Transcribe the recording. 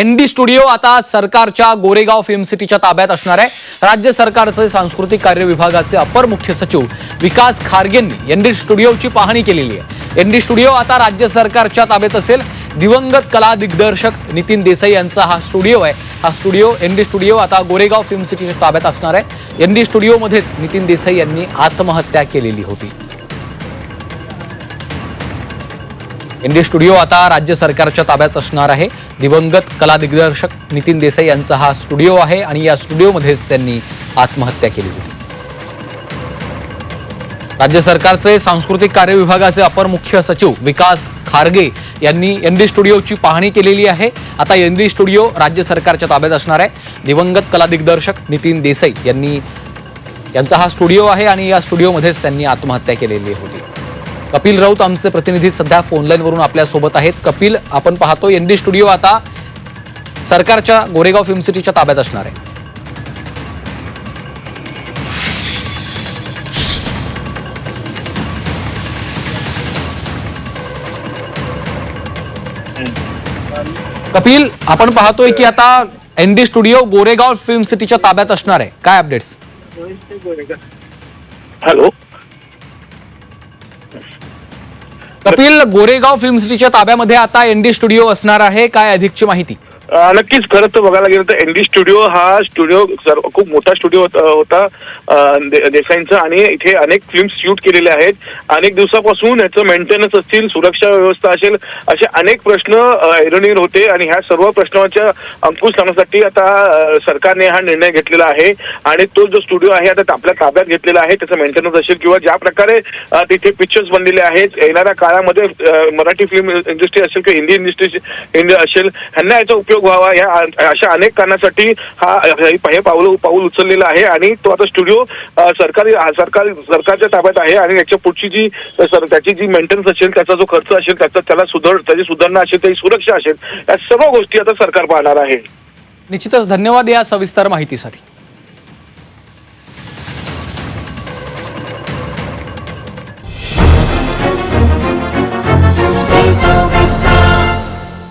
N D studio आता सरकारच्या Goregaon film सिटीच्या ताब्यात असणार आहे. राज्य सरकारचे सांस्कृतिक कार्य विभागाचे अपर मुख्य सचिव विकास खारगेंनी एन डी स्टुडिओची पाहणी केलेली आहे. एन डी स्टुडिओ आता राज्य सरकारच्या ताब्यात असेल. दिवंगत कला दिग्दर्शक नितीन देसाई यांचा हा स्टुडिओ आहे. हा स्टुडिओ एन डी स्टुडिओ आता गोरेगाव फिल्म सिटीच्या ताब्यात असणार आहे. एन डी स्टुडिओमध्येच नितीन देसाई यांनी आत्महत्या केलेली होती. इंडी स्टुडिओ आता राज्य सरकारच्या ताब्यात असणार आहे. दिवंगत कला दिग्दर्शक नितीन देसाई यांचा हा स्टुडिओ आहे आणि या स्टुडिओमध्येच त्यांनी आत्महत्या केली होती. राज्य सरकारचे सांस्कृतिक कार्य विभागाचे अपर मुख्य सचिव विकास खारगे यांनी एनडी स्टुडिओची पाहणी केलेली आहे. आता एनडी स्टुडिओ राज्य सरकारच्या ताब्यात असणार आहे. दिवंगत कला दिग्दर्शक नितीन देसाई यांनी यांचा हा स्टुडिओ आहे आणि या स्टुडिओमध्येच त्यांनी आत्महत्या केलेली होती. कपिल राऊत आमचे प्रतिनिधी सध्या फोनलाईनवरून वरून आपल्यासोबत आहेत. कपिल आपण पाहतो एन डी स्टुडिओ आता सरकारच्या गोरेगाव फिल्म सिटीच्या ताब्यात असणार आहे. कपिल आपण पाहतोय की आता N D studio Goregaon film सिटीच्या ताब्यात असणार आहे. काय updates hello. Kapil Goregaon film सिटीच्या ताब्यामध्ये आता एनडी स्टुडिओ असणार आहे. काय अधिकची माहिती? नक्कीच खरं तर बघायला गेलं तर एनडी स्टुडिओ हा स्टुडिओ सर्व खूप मोठा स्टुडिओ होता देसाईंचा आणि इथे अनेक फिल्म शूट केलेले आहेत. अनेक दिवसापासून याचं मेंटेनन्स असतील सुरक्षा व्यवस्था असेल असे अनेक प्रश्न ऐरणीर होते आणि ह्या सर्व प्रश्नांच्या अंकुश लावण्यासाठी आता सरकारने हा निर्णय घेतलेला आहे. आणि तो जो स्टुडिओ आहे आता आपल्या ताब्यात घेतलेला आहे त्याचं मेंटेनन्स असेल किंवा ज्या प्रकारे तिथे पिक्चर्स बनलेले आहेत येणाऱ्या काळामध्ये मराठी फिल्म इंडस्ट्री असेल किंवा हिंदी इंडस्ट्री असेल ह्यांना याचा उपयोग व्हावा या अशा अनेक कारणासाठी हा हे पाऊल पाऊल उचललेलं आहे आणि तो आता स्टुडिओ सरकारी सरकार सरकारच्या ताब्यात आहे आणि याच्या पुढची जी सर त्याची जी मेंटेनन्स असेल त्याचा जो खर्च असेल त्याचा त्याला सुधार त्याची सुधारणा असेल त्याची सुरक्षा असेल या सर्व गोष्टी आता सरकार पाहणार आहे. निश्चितच धन्यवाद या सविस्तर माहितीसाठी.